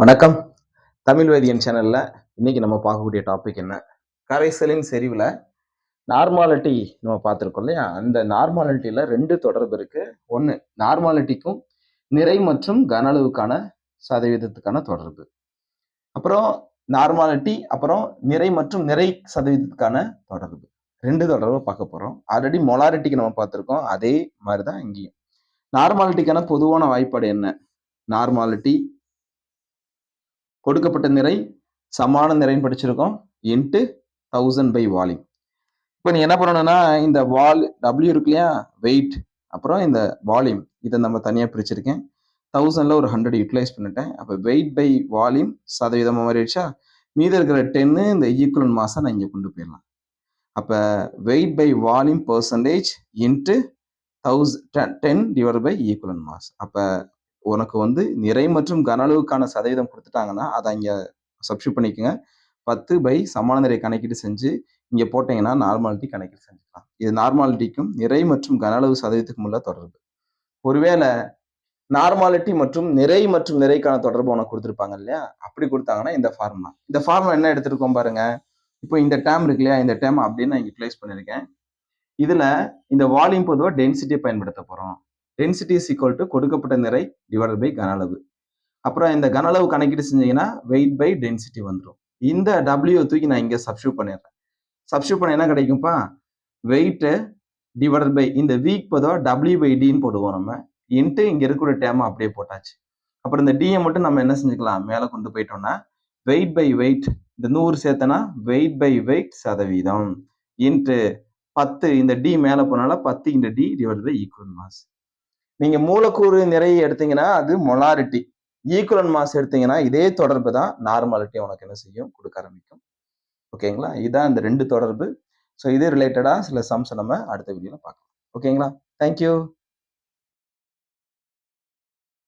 வணக்கம். தமிழ் வேதியன் சேனல்ல இன்னைக்கு நம்ம பார்க்கக்கூடிய டாபிக் என்ன? கரைசலின் செறிவுல நார்மாலிட்டி நம்ம பார்த்துருக்கோம் இல்லையா? அந்த நார்மாலிட்டியில ரெண்டு தொடர்பு இருக்கு. ஒன்று நார்மாலிட்டிக்கும் நிறை மற்றும் கன அளவுக்கான சதவீதத்துக்கான தொடர்பு. அப்புறம் நார்மாலிட்டி அப்புறம் நிறை மற்றும் நிறை சதவீதத்துக்கான தொடர்பு. ரெண்டு தொடர்பு பார்க்க போறோம். ஆல்ரெடி மொலாரிட்டிக்கு நம்ம பார்த்துருக்கோம். அதே மாதிரி தான் இங்கேயும் நார்மாலிட்டிக்கான பொதுவான வாய்ப்பாடு என்ன? நார்மாலிட்டி கொடுக்கப்பட்ட நிறை சமான நிறைன்னு படிச்சிருக்கோம். இன்ட்டு தௌசண்ட் பை வால்யூம் இப்போ நீ என்ன பண்ணணும்னா இந்த வால் டபிள்யூ இருக்கு இல்லையா? வெயிட் அப்புறம் இந்த வால்யூம் இதை நம்ம தனியாக பிரிச்சிருக்கேன். தௌசண்டில் ஒரு ஹண்ட்ரட் யூட்டிலைஸ் பண்ணிட்டேன். அப்போ வெயிட் பை வால்யூம் சதவீதமாக மாதிரி ஆயிடுச்சா மீதி இருக்கிற டென்னு இந்த ஈக்குவலன் மாதம் நான் இங்கே கொண்டு போயிடலாம். அப்போ weight by volume percentage into thousand ten divide by equivalent mass அப்போ உனக்கு வந்து நிறை மற்றும் கன அளவுக்கான சதவீதம் கொடுத்துட்டாங்கன்னா அதை இங்கே சப்ஸ்டியூட் பண்ணிக்கோங்க. பத்து பை சமான நிறை கணக்கீடு செஞ்சு இங்கே போட்டீங்கன்னா நார்மாலிட்டி கணக்கீடு செஞ்சுக்கலாம். இது நார்மாலிட்டிக்கும் நிறை மற்றும் கன அளவு சதவீதத்துக்கும் உள்ள தொடர்பு. ஒருவேளை நார்மாலிட்டி மற்றும் நிறை மற்றும் நிறைக்கான தொடர்பு உனக்கு கொடுத்துருப்பாங்க இல்லையா? அப்படி கொடுத்தாங்கன்னா இந்த ஃபார்முலா இந்த ஃபார்முலா என்ன எடுத்திருக்கோம் பாருங்க. இப்போ இந்த டேம் இருக்கு இல்லையா? இந்த டேம் அப்படின்னு நான் யூட்டிலைஸ் பண்ணியிருக்கேன். இதில் இந்த வால்யூம் பொதுவாக டென்சிட்டியை பயன்படுத்த போகிறோம் டென்சிட்டி இஸ் ஈக்குவல் டு கொடுக்கப்பட்ட நிறை டிவைட் பை கன அளவு. அப்புறம் இந்த கன அளவு கணக்கீடு செஞ்சீங்கன்னா வெயிட் பை டென்சிட்டி வந்துடும் இந்த டபிள்யூ தூக்கி நான் இங்கே சப்ஸ்டியூட் பண்ணிடுறேன். சப்ஸ்டியூட் பண்ண என்ன கிடைக்கும்ப்பா? வெயிட்டு டிவைட் பை இந்த வீக் பொதுவாக டபிள்யூ பை டின்னு போடுவோம் நம்ம. இன்ட்டு இங்கே இருக்கிற டேமை அப்படியே போட்டாச்சு. அப்புறம் இந்த டிஎம் மட்டும் நம்ம என்ன செஞ்சுக்கலாம்? மேலே கொண்டு போயிட்டோம்னா வெயிட் பை வெயிட் இந்த நூறு சேர்த்தனா வெயிட் பை வெயிட் சதவீதம். இன்ட்டு பத்து இந்த டி மேலே போனால பத்து இந்த D divide by equal mass நீங்க மூலக்கூறு நிறைய எடுத்தீங்கன்னா அது மொலாரிட்டி ஈக்குவலன் மாஸ் எடுத்தீங்கன்னா இதே தொடர்பு தான் நார்மாலிட்டி உனக்கு என்ன செய்யும்? கொடுக்க ஆரம்பிக்கும். ஓகேங்களா இதுதான் இந்த ரெண்டு தொடர்பு. ஸோ இது ரிலேட்டடாக சில சம்ஸ் நம்ம அடுத்த வீடியோவில் பார்க்கலாம். ஓகேங்களா தேங்க்யூ